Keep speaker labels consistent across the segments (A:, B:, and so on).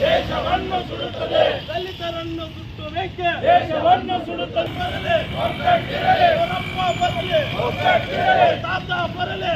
A: ದೇಶವನ್ನು ಸುಡುತ್ತದೆ. ದಲಿತರನ್ನು ಸುಟ್ಟು ಬೇಕೆ ದೇಶವನ್ನು ಸುಡುತ್ತದೆ. ಬರಲೆ ಹೊರಪ್ಪ ಬರಲೆ. ತಾತ ಬರಲೆ.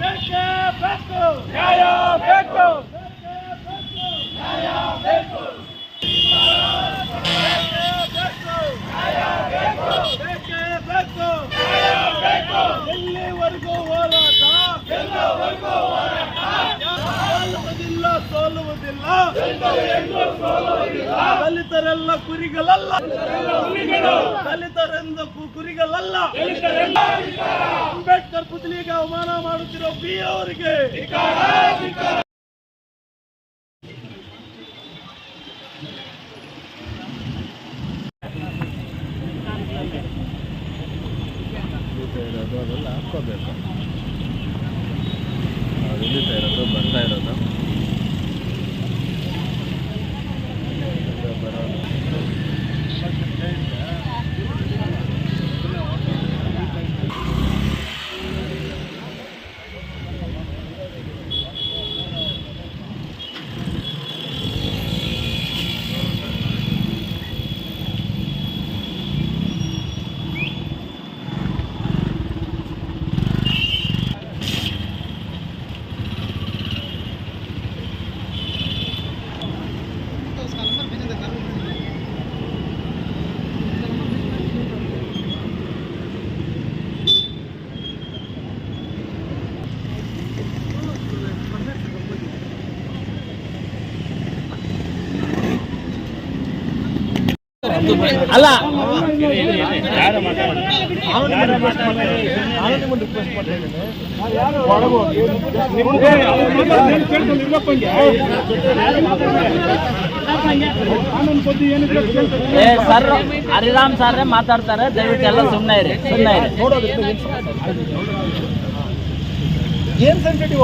A: ಬೇಕೇ. ಬೇಕು. ನ್ಯಾಯ ಬೇಕು. ನ್ಯಾಯ ಬೇಕು. ದಲಿತರೆಲ್ಲ ಕುರಿಗಳಲ್ಲ. ದಲಿತರೆಂದ ಕುರಿಗಳಲ್ಲ. ಅಂಬೇಡ್ಕರ್ ಪುತ್ಲಿಗೆ ಅವಮಾನ ಮಾಡುತ್ತಿರೋ ಬಿ ಅವರಿಗೆ.
B: ಅದೆಲ್ಲ ಹಾಕೋಬೇಕು ಇರೋದು, ಬರ್ತಾ ಇರೋದು.
C: ಅಲ್ಲ. ಸರ್, ಹರಿರಾಮ್ ಸರ್ ಮಾತಾಡ್ತಾರೆ, ದಯವಿಟ್ಟು ಎಲ್ಲ ಸುಮ್ಮನೆ ಇರಿ ಸುಮ್ಮನೆ ಇರಿ.
A: ಏನ್ ಸೆನ್ಸಿಟಿವ್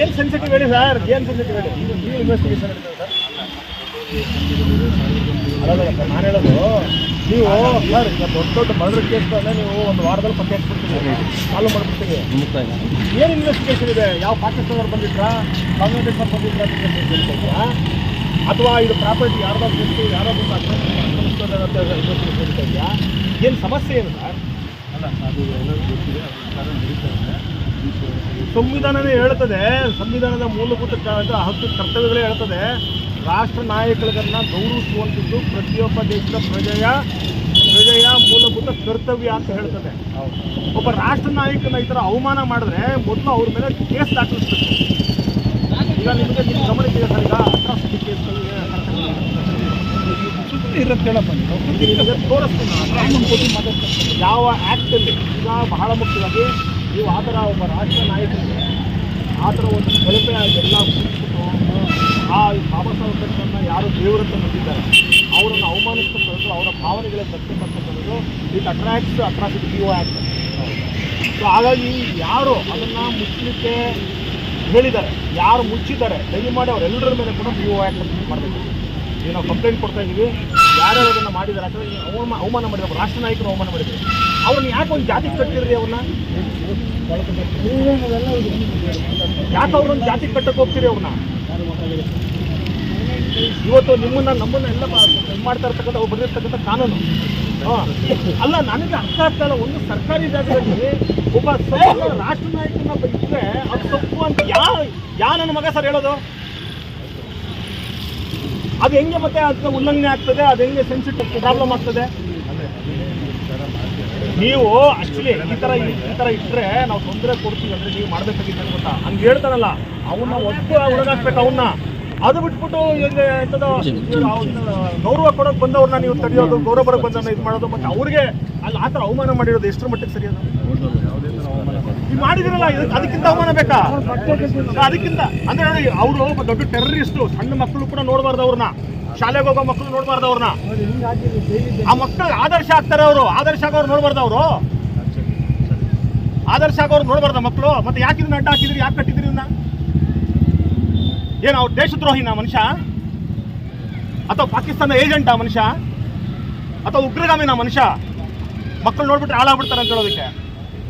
A: ಏನ್ ಸೆನ್ಸಿಟಿವ್ ಹೇಳಿ ಸರ್ ಏನ್ ಸೆನ್ಸಿಟಿವ್ ಹೇಳಿ? ನೀವು ಇನ್ವೆಸ್ಟಿಗೇಷನ್ ನಾನು ಹೇಳೋದು ನೀವು ಸರ್ ಈಗ ದೊಡ್ಡ ದೊಡ್ಡ ಮರ್ಡರ್ ಕೇಸ್ ನೀವು ಒಂದು ವಾರದಲ್ಲಿ ಪತ್ತೆ ಹಚ್ಬಿಡ್ತೀವಿ ಸಾಲ್ವ್ ಮಾಡ್ಬಿಡ್ತೀವಿ ಏನು ಇನ್ವೆಸ್ಟಿಗೇಷನ್ ಇದೆ? ಯಾವ ಪಾಕಿಸ್ತಾನದವ್ರು ಬಂದಿದ್ರಾ? ಬಾಂಗ್ಲಾದೇಶ ಬಂದಿದ್ರಾ ಅಂತ ಇದೆಯಾ? ಅಥವಾ ಇದು ಪ್ರಾಪರ್ಟಿ ಯಾರ್ದೋ ಬಿಟ್ಟು ಯಾರೋ ಅಂತ ಅಂತ investigation ಇದೆಯಾ ಏನು ಸಮಸ್ಯೆ ಏನು ಸರ್? ಸಂವಿಧಾನನೇ ಹೇಳ್ತದೆ ಸಂವಿಧಾನದ ಮೂಲಭೂತ ಹಕ್ಕು ಕರ್ತವ್ಯಗಳೇ ಹೇಳ್ತದೆ. ರಾಷ್ಟ್ರ ನಾಯಕರನ್ನ ಗೌರವಿಸುವಂಥದ್ದು ಪ್ರತಿಯೊಬ್ಬ ದೇಶದ ಪ್ರಜೆಯ ಪ್ರಜೆಯ ಮೂಲಭೂತ ಕರ್ತವ್ಯ ಅಂತ ಹೇಳ್ತದೆ. ಒಬ್ಬ ರಾಷ್ಟ್ರ ನಾಯಕನ ಈ ಥರ ಅವಮಾನ ಮಾಡಿದ್ರೆ ಮೊದಲು ಅವ್ರ ಮೇಲೆ ಕೇಸ್ ದಾಖಲಿಸ್ಬೇಕು. ಈಗ ನಿಮಗೆ ನಿಮ್ಮ ಗಮನಕ್ಕೆ ಇದೆ ಸರ್? ಈಗ ಅಟ್ರಾಸಿಟಿ ಕೇಸ್ಗಳಿಗೆ ನಿಮಗೆ ತೋರಿಸ್ತೀನಿ ನಾನು. ಯಾವ ಆ್ಯಕ್ಟಲ್ಲಿ ಈಗ ಬಹಳ ಮುಖ್ಯವಾಗಿ ನೀವು ಆ ಥರ ಒಬ್ಬ ರಾಷ್ಟ್ರ ನಾಯಕರಿಗೆ ಆ ಥರ ಒಂದು ಕಳಪೆ ಎಲ್ಲ ಆ ಬಾಬಾ ಸಾಹೇಬ್ ಅಂಬೇಡ್ಕರ್ನ ಯಾರು ದೇವರಂತ ನಂಬಿದ್ದಾರೆ ಅವರನ್ನು ಅವಮಾನಿಸ್ತಕ್ಕಂಥದ್ದು, ಅವರ ಭಾವನೆಗಳಿಗೆ ಬರ್ತಕ್ಕಂಥದ್ದು it attract P O act so ಹಾಗಾಗಿ ಯಾರು ಅದನ್ನು ಮುಚ್ಚಲಿಕ್ಕೆ ಹೇಳಿದ್ದಾರೆ, ಯಾರು ಮುಚ್ಚಿದ್ದಾರೆ, ದಯಮಾಡಿ ಅವರೆಲ್ಲರ ಮೇಲೆ ಕೂಡ ಆಕ್ಟ್ ಆ್ಯಕ್ಟ್ ಮಾಡಬೇಕು. ಈಗ ನಾವು ಕಂಪ್ಲೇಂಟ್ ಕೊಡ್ತಾ ಇದ್ದೀವಿ ಯಾರ್ಯಾರು ಅದನ್ನು ಮಾಡಿದ್ದಾರೆ ಅಥವಾ ಅವಮಾನ ಅವಮಾನ ಮಾಡಿದ್ದಾರೆ ರಾಷ್ಟ್ರ ನಾಯಕರು ಅವಮಾನ ಮಾಡಿದ್ದಾರೆ. ಅವ್ರನ್ನ ಯಾಕೆ ಒಂದು ಜಾತಿ ಕಟ್ಟಿದ್ರಿ ಅವ್ರನ್ನ? ಯಾಕೆ ಅವ್ರನ್ನ ಜಾತಿ ಕಟ್ಟಕ್ಕೆ ಹೋಗ್ತೀರಿ ಅವ್ರನ್ನ? ಇವತ್ತು ನಿಮ್ಮನ್ನ, ನಮ್ಮನ್ನ ಎಲ್ಲ ಮಾಡ್ತಾ ಇರ್ತಕ್ಕಂಥ ಬಂದಿರ್ತಕ್ಕಂಥ ಕಾನೂನು. ಅಲ್ಲ, ನನಗೆ ಅರ್ಥ ಆಗ್ತಾ ಇಲ್ಲ. ಒಂದು ಸರ್ಕಾರಿ ಜಾಗದಲ್ಲಿ ಒಬ್ಬ ಸಭ್ಯ ರಾಷ್ಟ್ರ ನಾಯಕನ ಇದ್ರೆ ಅದು ತಪ್ಪು ಅಂತ ಯಾ ಯಾ ನನ್ನ ಮಗ ಸರ್ ಹೇಳೋದು? ಅದು ಹೆಂಗೆ ಮತ್ತೆ ಅದಕ್ಕೆ ಉಲ್ಲಂಘನೆ ಆಗ್ತದೆ? ಅದು ಹೆಂಗೆ ಸೆನ್ಸಿಟಿವ್ ಪ್ರಾಬ್ಲಮ್ ಆಗ್ತದೆ? ನೀವು ಆಕ್ಚುಲಿ ಈ ತರ ಈ ತರ ಇಟ್ಟರೆ ನಾವು ತೊಂದರೆ ಕೊಡ್ತೀವಿ ಅಂದ್ರೆ ನೀವು ಮಾಡ್ಬೇಕಾಗಿತ್ತು ಗೊತ್ತಾ ಹಂಗೆ ಹೇಳ್ತಾರಲ್ಲ ಅವನ್ನ ಒಟ್ಟು ಒಳಗಾಕ್ಬೇಕು ಅವನ್ನ ಅದು ಬಿಟ್ಬಿಟ್ಟು ಹೆಂಗೆ ಗೌರವ ಕೊಡೋಕೆ ಬಂದವ್ರನ್ನ ನೀವು ತಡೆಯೋದು, ಗೌರವ ಬರೋಕೆ ಬಂದವ್ರನ್ನ ಇದು ಮಾಡೋದು, ಮತ್ತೆ ಅವ್ರಿಗೆ ಅಲ್ಲಿ ಆ ಥರ ಅವಮಾನ ಮಾಡಿರೋದು ಎಷ್ಟರ ಮಟ್ಟಿಗೆ ಸರಿ ಅದು ನೀವು ಮಾಡಿದಿರಲ್ಲ ಅದಕ್ಕಿಂತ ಅವಮಾನ ಬೇಕಾ? ಅದಕ್ಕಿಂತ, ಅಂದ್ರೆ ಅವರು ದೊಡ್ಡ ಟೆರರಿಸ್ಟ್ ಸಣ್ಣ ಮಕ್ಕಳು ಕೂಡ ನೋಡಬಾರ್ದು ಅವ್ರನ್ನ. ಶಾಲೆಗೆ ಹೋಗೋ ಮಕ್ಕಳು ನೋಡಬಾರ್ದು ಅವ್ರನ್ನ. ಆ ಮಕ್ಕಳು ಆದರ್ಶ ಆಗ್ತಾರೆ ಅವರು. ಆದರ್ಶ ಆಗೋರು ನೋಡಬಾರ್ದು ಅವರು. ಆದರ್ಶ ಆಗೋರು ನೋಡಬಾರ್ದ ಮಕ್ಕಳು. ಮತ್ತೆ ಯಾಕೆ ಇದನ್ನ ಅಡ್ಡ ಹಾಕಿದ್ರಿ ಯಾಕೆ ಕಟ್ಟಿದ್ರಿ ಇವನ್ನ ಏನು ಅವ್ರು ದೇಶದ್ರೋಹಿನ ಮನುಷ್ಯ? ಅಥವಾ ಪಾಕಿಸ್ತಾನ ಏಜೆಂಟಾ ಮನುಷ್ಯ? ಅಥವಾ ಉಗ್ರಗಾಮಿನ ಮನುಷ್ಯ? ಮಕ್ಕಳು ನೋಡ್ಬಿಟ್ರೆ ಹಾಳಾಗ್ಬಿಡ್ತಾರೆ ಅಂತ ಹೇಳೋದಕ್ಕೆ.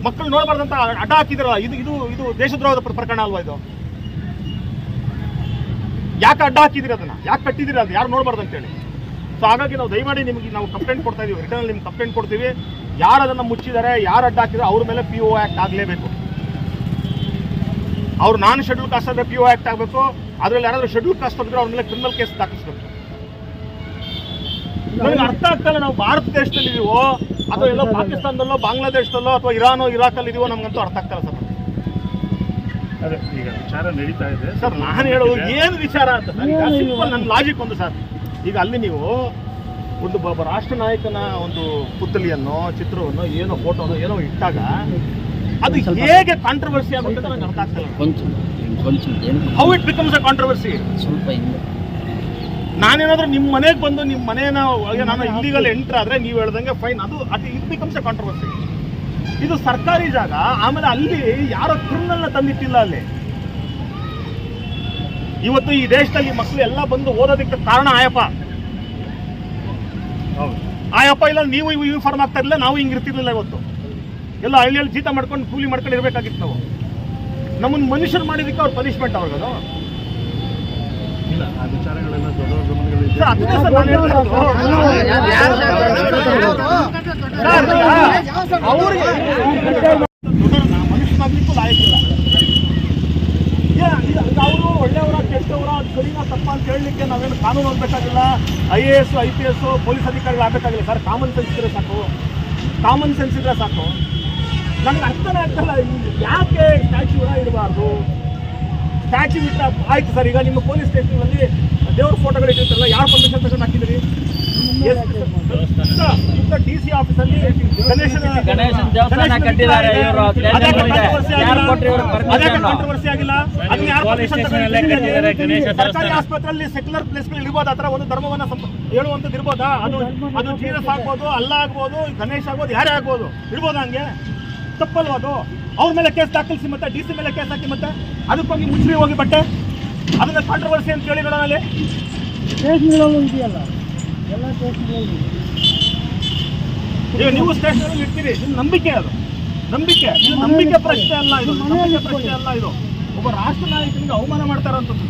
A: ಮಕ್ಕಳು ನೋಡಬಾರ್ದಂತ ಅಡ್ಡ ಹಾಕಿದ್ರಲ್ಲ ಇದು ಇದು ಇದು ದೇಶದ್ರೋಹದ ಪ್ರಕರಣ ಅಲ್ವಾ ಇದು? ಯಾಕೆ ಅಡ್ಡ ಹಾಕಿದಿರಿ ಅದನ್ನ? ಯಾಕೆ ಕಟ್ಟಿದಿರಿ ಅದು ಯಾರು ನೋಡಬಾರ್ದು ಅಂತೇಳಿ. ಸೊ ಹಾಗಾಗಿ ನಾವು ದಯಮಾಡಿ ನಿಮಗೆ ನಾವು ಕಂಪ್ಲೇಂಟ್ ಕೊಡ್ತಾ ಇದೀವಿ. ರಿಟರ್ನ್ ನಿಮ್ಗೆ ಕಂಪ್ಲೇಂಟ್ ಕೊಡ್ತೀವಿ. ಯಾರು ಅದನ್ನ ಮುಚ್ಚಿದ್ದಾರೆ, ಯಾರು ಅಡ್ಡ ಹಾಕಿದ್ರೆ ಅವ್ರ ಮೇಲೆ ಪಿ ಒ ಆಕ್ಟ್ ಆಗಲೇಬೇಕು. ಅವ್ರು ನಾನ್ ಶೆಡ್ಯೂಲ್ ಕಾಸ್ಟ್ ಆದ್ರೆ ಪಿ ಒ ಆಕ್ಟ್ ಆಗಬೇಕು. ಅದ್ರಲ್ಲಿ ಯಾರಾದ್ರೂ ಶೆಡ್ಯೂಲ್ ಕಾಸ್ಟ್ ತೆಗೆದ್ರೆ ಅವ್ರ ಮೇಲೆ ಕ್ರಿಮಿನಲ್ ಕೇಸ್ ದಾಖಲಿಸಬೇಕು. ನನಗೆ ಅರ್ಥ ಆಗ್ತಲ್ಲ ನಾವು ಭಾರತ ದೇಶದಲ್ಲಿ ಇದೀವೋ ಅಥವಾ ಎಲ್ಲೋ ಪಾಕಿಸ್ತಾನದಲ್ಲೋ, ಬಾಂಗ್ಲಾದೇಶದಲ್ಲೋ, ಅಥವಾ ಇರಾನೋ ಇರಾಕಲ್ಲಿ ಇದೀವೋ ನಮಗಂತೂ ಅರ್ಥ ಆಗ್ತಲ್ಲ ಸರ್.
D: ಅದೇ ಈಗ ವಿಚಾರ ನಡೀತಾ ಇದೆ.
A: ಸರ್ ನಾನು ಹೇಳೋದು ಏನು ವಿಚಾರ ಅಂತ ನನ್ನ ಲಾಜಿಕ್ ಒಂದು ಸರ್. ಈಗ ಅಲ್ಲಿ ನೀವು ಒಂದು ಒಬ್ಬ ರಾಷ್ಟ್ರ ನಾಯಕನ ಒಂದು ಪುತ್ತಲಿಯನ್ನು ಚಿತ್ರವನ್ನು ಏನೋ ಫೋಟೋನೋ ಏನೋ ಇಟ್ಟಾಗ ಅದು ಹೇಗೆ ಕಾಂಟ್ರವರ್ಸಿ ಆಗುತ್ತೆ ನನಗೆ ನಂಗೆ ಅರ್ಥ ಆಗ್ತಿಲ್ಲ how it becomes a controversy
C: ಸ್ವಲ್ಪ ಹಿಂದೆ.
A: ನಾನೇನಾದ್ರೂ ನಿಮ್ಮ ಮನೆಗೆ ಬಂದು ನಿಮ್ಮ ಮನೇನ ಒಳಗೆ ನಾನು ಇಲ್ಲಿಗಲ್ಲಿ ಎಂಟ್ರ್ ಆದ್ರೆ ನೀವು ಹೇಳ್ದಂಗೆ ಫೈನ್ ಅದು ಅದು ಇಟ್ ಬಿಕಮ್ಸ್ ಅ ಕಾಂಟ್ರವರ್ಸಿ ಇದು ಸರ್ಕಾರಿ ಜಾಗ ಆಮೇಲೆ ಅಲ್ಲಿ ಯಾರೋ ಕ್ರಿಮಿನಲ್ನ ತಂದಿಟ್ಟಿಲ್ಲ ಅಲ್ಲಿ. ಇವತ್ತು ಈ ದೇಶದಲ್ಲಿ ಮಕ್ಕಳು ಎಲ್ಲ ಬಂದು ಓದೋದಕ್ಕೆ ಕಾರಣ ಆಯಪ್ಪ. ಆಯಪ್ಪ ಇಲ್ಲ ನೀವು ಯೂನಿಫಾರ್ಮ್ ಆಗ್ತಾ ಇರಲಿಲ್ಲ ನಾವು ಹಿಂಗೆ ಇರ್ತಿರ್ಲಿಲ್ಲ ಇವತ್ತು. ಎಲ್ಲ ಹಳ್ಳಿಯಲ್ಲಿ ಜೀತ ಮಾಡ್ಕೊಂಡು ಕೂಲಿ ಮಾಡ್ಕೊಂಡು ಇರಬೇಕಾಗಿತ್ತು ನಾವು. ನಮ್ಮನ್ನು ಮನುಷ್ಯರು ಮಾಡಿದಕ್ಕೆ ಅವ್ರ ಪನಿಷ್ಮೆಂಟ್ ಅವ್ರಿಗದು.
D: ವಿಚಾರಗಳೆಲ್ಲ
A: ಅವ್ರಿಗೆ ದೊಡ್ಡವ್ರನ್ನ ಮನುಷ್ಯನಾಗ್ಲಿಕ್ಕೂ ಲಾಯಕ್ಕಿಲ್ಲ ಅವರು ಒಳ್ಳೆಯವರ ಕೆಟ್ಟವರ ಅದು ತಪ್ಪ ಅಂತ ಹೇಳಲಿಕ್ಕೆ ನಾವೇನು ಕಾನೂನು ಆಗಬೇಕಾಗಿಲ್ಲ I A S I P S police ಅಧಿಕಾರಿಗಳು ಆಗಬೇಕಾಗಿಲ್ಲ ಸರ್ ಕಾಮನ್ ಸೆನ್ಸ್ ಇದ್ರೆ ಸಾಕು ಕಾಮನ್ ಸೆನ್ಸ್ ಇದ್ರೆ ಸಾಕು ನನಗೆ ಅರ್ಥನೇ ಆಗ್ತಲ್ಲ ಯಾಕೆ ಸ್ಟ್ಯಾಚ್ಯೂನ ಇಡಬಾರ್ದು ಸ್ಟ್ಯಾಚ್ಯೂ ಇಟ್ಟ ಆಯ್ತು ಸರ್, ಈಗ ನಿಮ್ಮ ಪೊಲೀಸ್ ಸ್ಟೇಷನ್ನಲ್ಲಿ ದೇವ್ರ ಫೋಟೋಗಳು ಇಟ್ಟಿರ್ತಾರಲ್ಲ ಯಾರು ಪರ್ಮಿಷನ್ ತಗೊಂಡು ಹಾಕಿದ್ರಿ? ಡಿ ಸಿ ಆಫೀಸಲ್ಲಿ ಗಣೇಶನ
C: ದೇವಸ್ಥಾನ ಕಟ್ಟಿದ್ದಾರೆ ಇವರು ಯಾರು ಕೊಟ್ಟರು ಇವರು ಪರ್ಮಿಷನ್
A: ಆಗಿಲ್ಲ ಅದನ್ನ ಯಾರು
D: ಗಣೇಶ
A: ಸರ್ಕಾರಿ. ಆಸ್ಪತ್ರೆಯಲ್ಲಿ ಸೆಕ್ಯುಲರ್ ಪ್ಲೇಸ್ಗಳು ಇರ್ಬೋದು ಆ ಥರ ಒಂದು ಧರ್ಮವನ್ನ ಹೇಳುವಂಥದ್ದು ಇರ್ಬೋದಾ ಅದು ಅದು ಜೀರಸ್ ಆಗ್ಬೋದು ಅಲ್ಲ ಆಗ್ಬೋದು ಗಣೇಶ್ ಆಗ್ಬೋದು ಯಾರೇ ಆಗ್ಬೋದು ಇರ್ಬೋದಾ ಹಂಗೆ ತಪ್ಪಲ್ವಾ ಅದು ಅವ್ರ ಮೇಲೆ ಕೇಸ್ ದಾಖಲಿಸಿ ಮತ್ತೆ ಡಿ ಸಿ ಮೇಲೆ ಕೇಸ್ ಹಾಕಿ ಮತ್ತೆ ಅದಕ್ಕೋಗಿ ಮುಚ್ಚಿ ಹೋಗಿ ಬಟ್ಟೆ ಅದನ್ನ ಕಾಂಟ್ರವರ್ಸಿ ಅಂತ ಹೇಳಿ
E: ಇದೆಯಲ್ಲ ಎಲ್ಲ ಸ್ಟೇಷನ್ಗಳಲ್ಲಿ
A: ಈಗ ನೀವು ಸ್ಟೇಷನ್ ಇರ್ತೀರಿ. ನಿಮ್ಮ ನಂಬಿಕೆ ಅದು. ನಂಬಿಕೆ. ಇದು ನಂಬಿಕೆ ಪ್ರಶ್ನೆ ಅಲ್ಲ ಇದು. ನಂಬಿಕೆ ಪ್ರಶ್ನೆ ಅಲ್ಲ ಇದು. ಒಬ್ಬ ರಾಷ್ಟ್ರ ನಾಯಕನಿಗೆ ಅವಮಾನ ಮಾಡ್ತಾರಂಥದ್ದು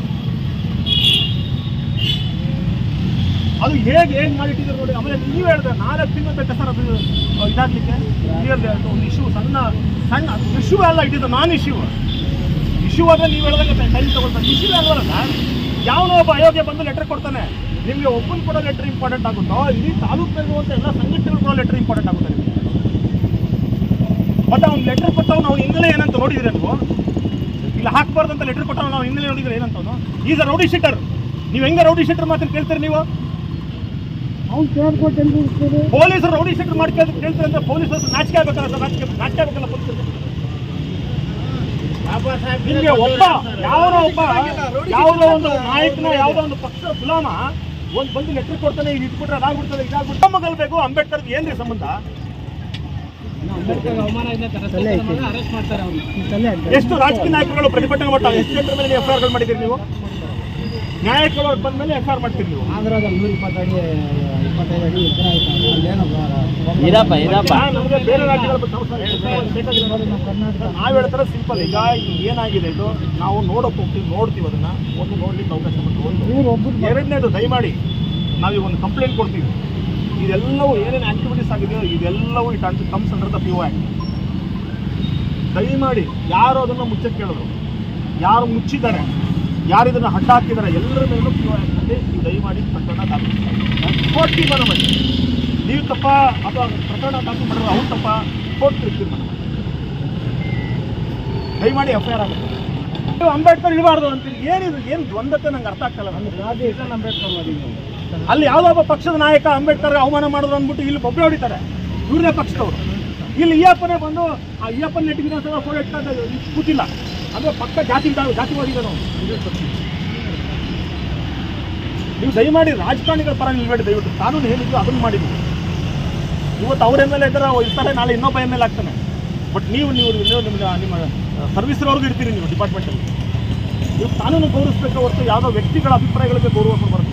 A: ಅದು ಹೇಗೆ ಹೇಗೆ ಮಾಡಿಟ್ಟಿದ್ರು ನೋಡಿ. ಆಮೇಲೆ ನೀವು ಹೇಳಿದ್ರೆ ನಾಲ್ಕು ತಿಂಗಳು ಬೇಕಾ ಸರ್ ಅದು ಇದಾಗ್ಲಿಕ್ಕೆ. ಅಂತ ಒಂದು ಇಶ್ಯೂ ಸಣ್ಣ ಸಣ್ಣ ಇಶ್ಯೂ ಅಲ್ಲ ಇಟ್ಟಿದ್ದು ನಾನ್ ಇಶ್ಯೂ ಇಶ್ಯೂ ಆದ್ರೆ ನೀವು ಹೇಳಿದಾಗ ಟೈಮ್ ತಗೊಳ್ತಾರೆ. ಇಶ್ಯೂ ಅಲ್ವಲ್ಲ ಯಾವನೋ ಒಬ್ಬ ಅಯೋಗ್ಯ ಬಂದು ಲೆಟರ್ ಕೊಡ್ತಾನೆ. ನಿಮಗೆ ಒಬ್ಬನ ಕೂಡ ಲೆಟರ್ ಇಂಪಾರ್ಟೆಂಟ್ ಆಗುತ್ತೋ? ಇಡೀ ತಾಲೂಕಿನಲ್ಲಿರುವಂಥ ಎಲ್ಲ ಸಂಘಟನೆಗಳು ಕೂಡ ಲೆಟರ್ ಇಂಪಾರ್ಟೆಂಟ್ ಆಗುತ್ತೆ ನಿಮಗೆ. ಮತ್ತೆ ಅವ್ನು ಲೆಟರ್ ಕೊಟ್ಟವ್ ಅವ್ನು ಹಿನ್ನೆಲೆ ಏನಂತ ನೋಡಿದ್ರೆ ನೀವು? ಇಲ್ಲ ಹಾಕ್ಬಾರ್ದಂತ ಅಂತ ಲೆಟರ್ ಕೊಟ್ಟವನು ನಾವು ಹಿನ್ನೆಲೆ ನೋಡಿದ್ರೆ ಏನಂತ ಅವನು? ಈಸ್ ಅ ರೌಡಿ ಶೀಟರ್ ನೀವು ಹೆಂಗ ರೌಡಿ ಶೀಟರ್ ಮಾತ್ರ ಕೇಳ್ತೀರಿ ನೀವು? ಪೊಲೀಸರು ರೌಡಿ ಶೀಟರ್ ಮಾಡಿ ಕೇಳ್ತಾರೆ ಕೇಳ್ತಾರೆ ಅಂದ್ರೆ ಪೊಲೀಸರು ನಾಚಿಕೆ ಆಗ್ಬೇಕಲ್ಲ ಸರ್ ನಾಚಿಕೆ ನಾಚಿಕೆ ಆಗ್ಬೇಕಲ್ಲ ಪೊಲೀಸರು. ನಿಮಗೆ ಒಬ್ಬ ಯಾವ್ದೋ ಒಬ್ಬ ಯಾವುದೋ ಒಂದು ನಾಯಕನ ಯಾವುದೋ ಒಂದು ಪಕ್ಷದ ಗುಲಾಮ ಒಂದು ಬಂದು ಲೆಟರ್ ಕೊಡ್ತಾನೆ ಇದು ಇಟ್ಬಿಟ್ರೆ ಅದಾಗ್ಬಿಡ್ತದೆ ಇದಾಗ್ಬಿಟ್ಟು ಮಗಲ್ಬೇಕು ಅಂಬೇಡ್ಕರ್ ಏನ್ರಿ ಸಂಬಂಧ? ಎಷ್ಟು ರಾಜಕೀಯ ನಾಯಕರುಗಳು ಪ್ರತಿಭಟನೆ ಮಾಡ್ತಾರೆ ಎಷ್ಟು ಜನರ ಮೇಲೆ ಎಫ್ ಮಾಡಿದ್ರಿ ಮಾಡಿದ್ದೀರಿ ನೀವು? ನ್ಯಾಯಕರು ಬಂದ ಮೇಲೆ ಎಫ್ ಆರ್ ಮಾಡ್ತೀರಿ ನೀವು.
E: ಆಂಧ್ರದಲ್ಲಿ ನೂರ ಇಪ್ಪತ್ತಡಿ ಇಪ್ಪತ್ತೈದು ಅಡಿ ಎತ್ತರ ಆಯ್ತು. ಅಲ್ಲೇನೋ
C: ಇದಪ್ಪ ಇದಪ್ಪ
A: ಯಾ, ಬೇರೆ ರಾಜ್ಯಗಳ ಬಗ್ಗೆ ನಾವು ಹೇಳ್ತಾರೆ ಸಿಂಪಲ್ ಈಗ ಏನಾಗಿದೆ ಇದು? ನಾವು ನೋಡೋಕೆ ಹೋಗ್ತೀವಿ ನೋಡ್ತೀವಿ ಅದನ್ನ. ಒಂದು ನೋಡ್ಲಿಕ್ಕೆ ಅವಕಾಶ ಕೊಟ್ಟು ಎರಡನೇದು ದಯಮಾಡಿ ನಾವೀಗ ಒಂದು ಕಂಪ್ಲೇಂಟ್ ಕೊಡ್ತೀವಿ. ಇದೆಲ್ಲವೂ ಏನೇನು ಆಕ್ಟಿವಿಟೀಸ್ ಆಗಿದೆಯೋ ಇದೆಲ್ಲವೂ it and comes under the P O act ದಯಮಾಡಿ ಯಾರು ಅದನ್ನು ಮುಚ್ಚಕ್ಕೆ ಕೇಳಿದ್ರು. ಯಾರು ಮುಚ್ಚಿದ್ದಾರೆ? ಯಾರು ಇದನ್ನು ಹಠ ಹಾಕಿದ್ದಾರೆ ಎಲ್ಲರ ಮೇಲೂ ಪಿ ಒ ನೀವು ದಯಮಾಡಿ ಪ್ರಕರಣ ದಾಖಲು ಕೋರ್ಟ್ ತೀರ್ಮಾನ ಮಾಡಿ ನೀವು ತಪ್ಪ ಅಥವಾ ಪ್ರಕರಣ ದಾಖಲು ಮಾಡಿದ್ರೆ ಅವ್ರು ತಪ್ಪ ಕೋರ್ಟ್ ತೀರ್ಮಾನ ಮಾಡಿ. ದಯಮಾಡಿ ಎಫ್ ಐ ಆರ್ ಆಗುತ್ತೆ. ನೀವು ಅಂಬೇಡ್ಕರ್ ಇರಬಾರ್ದು ಅಂತೀರಿ. ಏನಿದು? ಏನು ದ್ವಂದ್ವತೆ ನಂಗೆ ಅರ್ಥ ಆಗ್ತಲ್ಲ
E: ಇಸನ್ ಅಂಬೇಡ್ಕರ್
A: ಅಲ್ಲಿ ಯಾವ್ದೊಬ್ಬ ಒಬ್ಬ ಪಕ್ಷದ ನಾಯಕ ಅಂಬೇಡ್ಕರ್ ಅವಮಾನ ಮಾಡಿದ್ರು ಅಂದ್ಬಿಟ್ಟು ಇಲ್ಲಿ ಬೊಬ್ಬೆ ಹೊಡಿತಾರೆ. ಇವ್ರನ್ನೇ ಪಕ್ಷದವರು. ಇಲ್ಲಿ ಈಯಪ್ಪನೇ ಬಂದು ಆ ಈಯಪ್ಪನ ನೆಟ್ಟಿಗೆ ಸಹ ಫೋಟೋ ಇಟ್ಕೊಂಡು ಕೂತಿಲ್ಲ ಅಂದ್ರೆ ಪಕ್ಕ ಜಾತಿ ಜಾತಿವಾದಿಗಳು ನೀವು. ದಯಮಾಡಿ ರಾಜಕಾರಣಿಗಳ ಪರ ನಿಲ್ಬೇಡಿ, ದಯವಿಟ್ಟು. ಕಾನೂನು ಹೇಳಿದ್ರು ಅದನ್ನು ಮಾಡಿದ್ವಿ ಇವತ್ತು ಅವ್ರ ಎಂ ಎಲ್ ಎ ಇದ್ದಾರೆ ಇರ್ತಾರೆ, ನಾಳೆ ಇನ್ನೊಬ್ಬ ಎಂ ಎಲ್ ಆಗ್ತಾನೆ. ಬಟ್ ನೀವು ನೀವು ನೀವು ನಿಮ್ಮ ನಿಮ್ಮ ಸರ್ವಿಸ್ರವ್ರಿಗೂ ಇರ್ತೀರಿ ನೀವು ಡಿಪಾರ್ಟ್ಮೆಂಟಲ್ಲಿ ನೀವು ಕಾನೂನು ಗೌರವಿಸಬೇಕು ಹೊರತು ಯಾವುದೋ ವ್ಯಕ್ತಿಗಳ ಅಭಿಪ್ರಾಯಗಳಿಗೆ ಗೌರವ ಕೊಡಬಾರ್ದು.